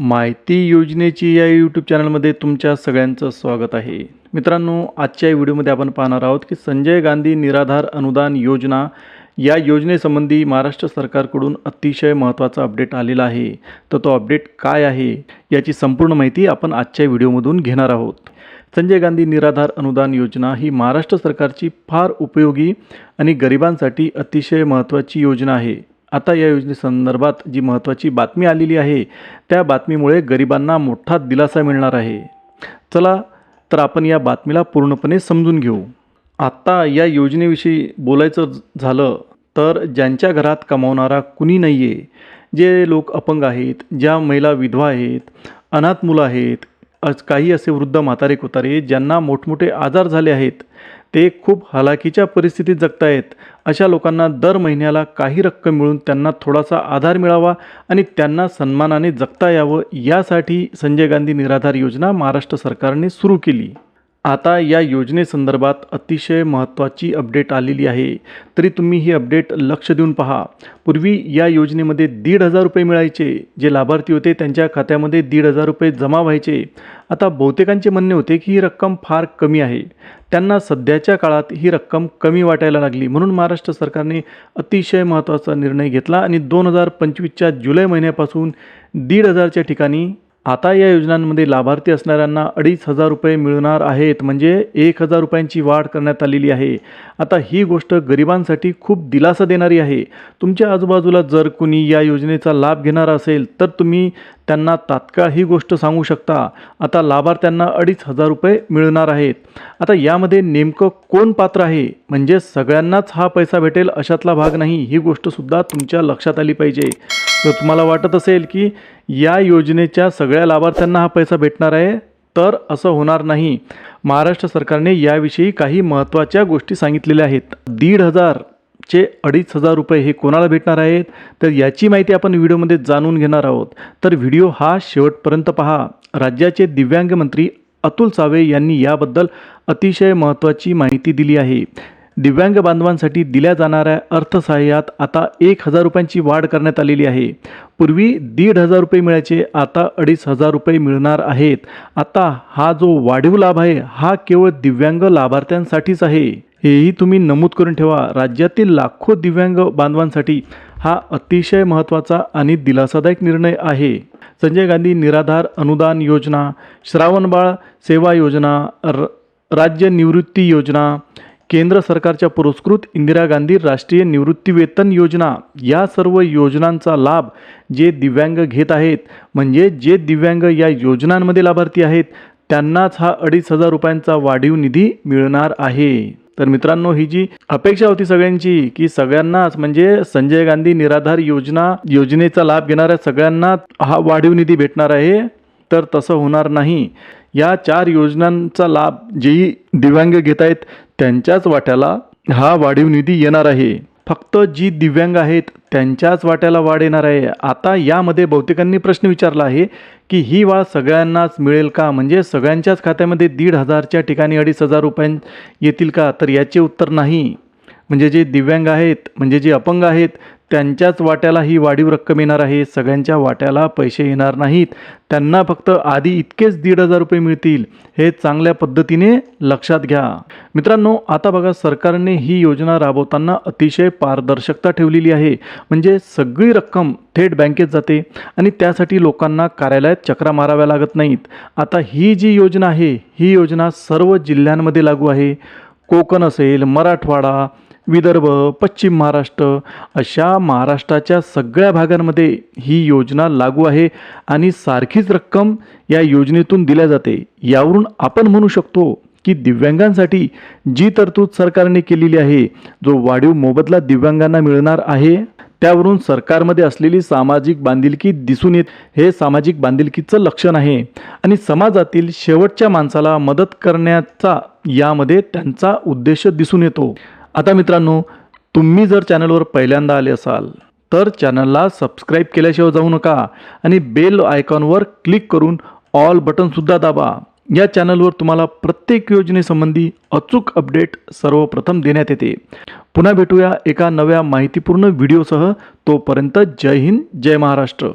माहिती योजनेची या यूट्यूब चॅनलमध्ये तुमच्या सगळ्यांचं स्वागत आहे. मित्रांनो आजच्या व्हिडिओमध्ये आपण पाहणार आहोत की संजय गांधी निराधार अनुदान योजना या योजनेसंबंधी महाराष्ट्र सरकारकडून अतिशय महत्त्वाचा अपडेट आलेला आहे. तर तो अपडेट काय आहे याची संपूर्ण माहिती आपण आजच्या व्हिडिओमधून घेणार आहोत. संजय गांधी निराधार अनुदान योजना ही महाराष्ट्र सरकारची फार उपयोगी आणि गरिबांसाठी अतिशय महत्त्वाची योजना आहे. आता या योजनेसंदर्भात जी महत्त्वाची बातमी आलेली आहे त्या बातमीमुळे गरिबांना मोठा दिलासा मिळणार आहे. चला तर आपण या बातमीला पूर्णपणे समजून घेऊ. आत्ता या योजनेविषयी बोलायचं झालं तर ज्यांच्या घरात कमावणारा कुणी नाही आहे जे लोक अपंग आहेत ज्या महिला विधवा आहेत अनाथ मुलं आहेत काही असे वृद्ध म्हातारे कुतारे ज्यांना मोठमोठे आजार झाले आहेत ते खूप हलाखीच्या परिस्थितीत जगतायत. अशा लोकांना दर महिन्याला काही रक्कम मिळून त्यांना थोडासा आधार मिळावा आणि त्यांना सन्मानाने जगता यावं यासाठी संजय गांधी निराधार योजना महाराष्ट्र सरकारने सुरू केली. आता या योजनेसंदर्भात अतिशय महत्त्वाची अपडेट आलेली आहे. तरी तुम्ही ही अपडेट लक्ष देऊन पहा. पूर्वी या योजनेमध्ये दीड हजार रुपये मिळायचे. जे लाभार्थी होते त्यांच्या खात्यामध्ये दीड हजार रुपये जमा व्हायचे. आता बहुतेकांचे म्हणणे होते की ही रक्कम फार कमी आहे. त्यांना सध्याच्या काळात ही रक्कम कमी वाटायला लागली. म्हणून महाराष्ट्र सरकारने अतिशय महत्त्वाचा निर्णय घेतला आणि दोन हजार पंचवीसच्या जुलै महिन्यापासून दीड हजारच्या ठिकाणी आता या योजनांमध्ये लाभार्थी असणाऱ्यांना अडीच हजार रुपये मिळणार आहेत म्हणजे एक हजार रुपयांची वाढ करण्यात आलेली आहे. आता ही गोष्ट गरिबांसाठी खूप दिलासा देणारी आहे. तुमच्या आजूबाजूला जर कुणी या योजनेचा लाभ घेणार असेल तर तुम्ही त्यांना तात्काळ ही गोष्ट सांगू शकता. आता लाभार्थ्यांना अडीच हजार रुपये मिळणार आहेत. आता यामध्ये नेमकं कोण पात्र आहे? म्हणजे सगळ्यांनाच हा पैसा भेटेल अशातला भाग नाही ही गोष्टसुद्धा तुमच्या लक्षात आली पाहिजे. जर तुम्हाला वाटत असेल की या योजनेच्या सगळ्या लाभार्थ्यांना हा पैसा भेटणार आहे? तर असं होणार नाही. महाराष्ट्र सरकारने याविषयी काही महत्त्वाच्या गोष्टी सांगितलेल्या आहेत. दीड हजार चे अडीच हजार रुपये हे कोणाला भेटणार आहेत? तर याची माहिती आपण व्हिडिओमध्ये जाणून घेणार आहोत. तर व्हिडिओ हा शेवटपर्यंत पहा. राज्याचे दिव्यांग मंत्री अतुल सावे यांनी याबद्दल अतिशय महत्त्वाची माहिती दिली आहे. दिव्यांग बांधवांसाठी दिल्या जाणाऱ्या अर्थसहाय्यात आता एक हजार रुपयांची वाढ करण्यात आलेली आहे. पूर्वी दीड हजार रुपये मिळायचे आता अडीच हजार रुपये मिळणार आहेत. आता हा जो वाढीव लाभ आहे हा केवळ दिव्यांग लाभार्थ्यांसाठीच आहे. हेही तुम्ही नमूद करून ठेवा. राज्यातील लाखो दिव्यांग बांधवांसाठी हा अतिशय महत्त्वाचा आणि दिलासादायक निर्णय आहे. संजय गांधी निराधार अनुदान योजना श्रावणबाळ सेवा योजना र राज्य निवृत्ती योजना केंद्र सरकारच्या पुरस्कृत इंदिरा गांधी राष्ट्रीय निवृत्तीवेतन योजना. या सर्व योजनांचा लाभ जे दिव्यांग घेत आहेत म्हणजे जे दिव्यांग या योजनांमध्ये लाभार्थी आहेत त्यांनाच हा अडीच हजार रुपयांचा वाढीव निधी मिळणार आहे. तर मित्रांनो ही जी अपेक्षा होती सगळ्यांची की सगळ्यांनाच म्हणजे संजय गांधी निराधार योजना योजनेचा लाभ घेणाऱ्या सगळ्यांना हा वाढीव निधी भेटणार आहे तर तसं होणार नाही. या चार योजनांचा लाभ जेही दिव्यांग घेत आहेत त्यांच्याच वाट्याला हा वाढीव निधी येणार आहे. फक्त जी दिव्यांग आहेत त्यांच्याच वाट्याला वाढ येणार आहे. आता यामध्ये बहुतेकांनी प्रश्न विचारला आहे की ही वाढ सगळ्यांनाच मिळेल का? म्हणजे सगळ्यांच्याच खात्यामध्ये दीड हजारच्या ठिकाणी अडीच हजार रुपयां येतील का? तर याचे उत्तर नाही. म्हणजे जे दिव्यांग आहेत म्हणजे जे अपंग आहेत त्यांच्याच वाट्याला ही वाढीव रक्कम येणार आहे. सगळ्यांच्या वाट्याला पैसे येणार नाहीत. त्यांना फक्त आधी इतकेच दीड हजार रुपये मिळतील. हे चांगल्या पद्धतीने लक्षात घ्या. मित्रांनो आता बघा सरकारने ही योजना राबवताना अतिशय पारदर्शकता ठेवलेली आहे. म्हणजे सगळी रक्कम थेट बँकेत जाते आणि त्यासाठी लोकांना कार्यालयात चक्रा माराव्या लागत नाहीत. आता ही जी योजना आहे ही योजना सर्व जिल्ह्यांमध्ये लागू आहे. कोकण असेल मराठवाडा विदर्भ पश्चिम महाराष्ट्र अशा महाराष्ट्राच्या सगळ्या भागांमध्ये ही योजना लागू आहे आणि सारखीच रक्कम या योजनेतून दिल्या जाते. यावरून आपण म्हणू शकतो की दिव्यांगांसाठी जी तरतूद सरकारने केलेली आहे जो वाढीव मोबदला दिव्यांगांना मिळणार आहे त्यावरून सरकारमध्ये असलेली सामाजिक बांधिलकी दिसून येत हे सामाजिक बांधिलकीचं लक्षण आहे. आणि समाजातील शेवटच्या माणसाला मदत करण्याचा यामध्ये त्यांचा उद्देश दिसून येतो. आता मित्रांनो तुम्ही जर चॅनलवर पहिल्यांदा आले असाल तर चॅनलला सबस्क्राईब केल्याशिवाय जाऊ नका आणि बेल आयकॉनवर क्लिक करून ऑल बटनसुद्धा दाबा. या चॅनलवर तुम्हाला प्रत्येक योजनेसंबंधी अचूक अपडेट सर्वप्रथम देण्यात येते. पुन्हा भेटूया एका नव्या माहितीपूर्ण व्हिडिओसह. तोपर्यंत जय हिंद जय महाराष्ट्र.